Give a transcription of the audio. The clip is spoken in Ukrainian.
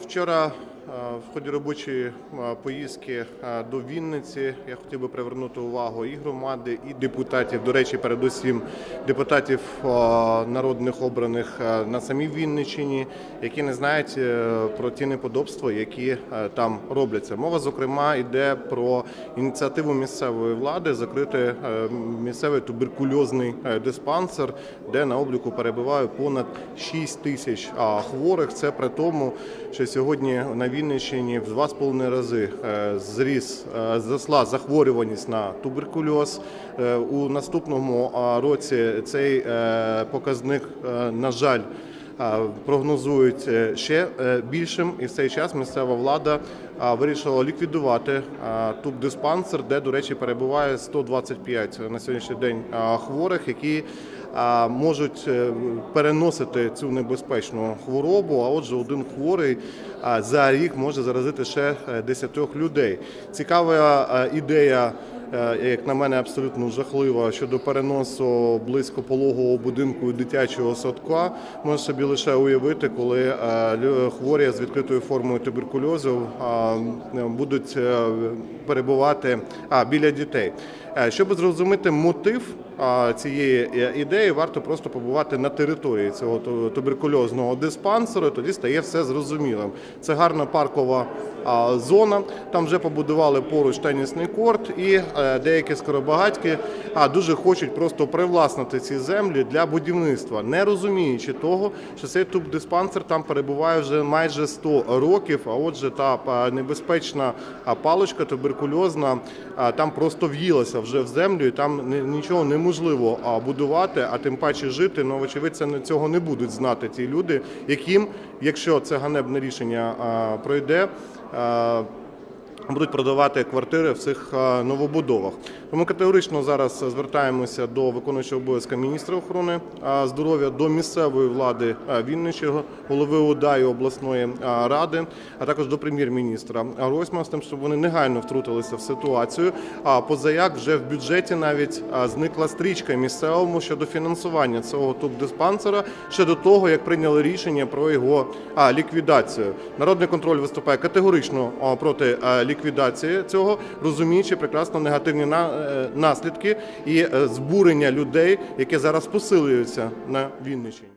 Wczoraj в ході робочої е, поїздки е, до Вінниці я хотів би привернути увагу і громади, і депутатів. До речі, передусім депутатів е, народних обраних е, на самій Вінниччині, які не знають е, про ті неподобства, які е, там робляться. Мова зокрема йде про ініціативу місцевої влади закрити е, місцевий туберкульозний е, диспансер, де на обліку перебуває понад 6 тисяч хворих. Це при тому, що сьогодні на Вінниччині в два з половиною рази е, зріс е, зросла захворюваність на туберкульоз. Е, У наступному році цей показник, на жаль, прогнозують е, ще е, більшим, і в цей час місцева влада вирішила ліквідувати а, тубдиспансер, де, до речі, перебуває 125 на сьогоднішній день хворих, які можуть е, переносити цю небезпечну хворобу. А отже, один хворий за рік може заразити ще е, 10 людей. Цікава ідея. Е, Як на мене, абсолютно жахлива щодо переносу близько пологового будинку і дитячого садка. Можна собі лише уявити, коли е, хворі з відкритою формою туберкульозу е, будуть перебувати а, біля дітей. Щоб зрозуміти мотив цієї ідеї, варто просто побувати на території цього туберкульозного диспансеру. Тоді стає все зрозумілим. Це гарна паркова зона. Там вже побудували поруч тенісний корт, і е, деякі скоробагатьки а, дуже хочуть просто привласнити ці землі для будівництва, не розуміючи того, що цей тубдиспансер там перебуває вже майже 100 років. А отже, та небезпечна паличка туберкульозна там просто в'їлася вже в землю, і там нічого неможливо будувати, а тим паче жити. Ну, вочевидь, не- цього не будуть знати ті люди, яким, якщо це ганебне рішення пройде. А, Будуть продавати квартири в цих новобудовах. Тому категорично зараз звертаємося до виконуючого обов'язка міністра охорони здоров'я, до місцевої влади а, Вінниччини, голови ОДА і обласної ради, а також до прем'єр-міністра Гройсмана з тим, щоб вони негайно втрутилися в ситуацію. А позаяк вже в бюджеті навіть зникла стрічка місцевому щодо фінансування цього тубдиспансера ще до того, як прийняли рішення про його ліквідацію. Народний контроль виступає категорично проти а, ліквідації цього, розуміючи прекрасно негативні е, наслідки і е, збурення людей, яке зараз посилюється на Вінниччині.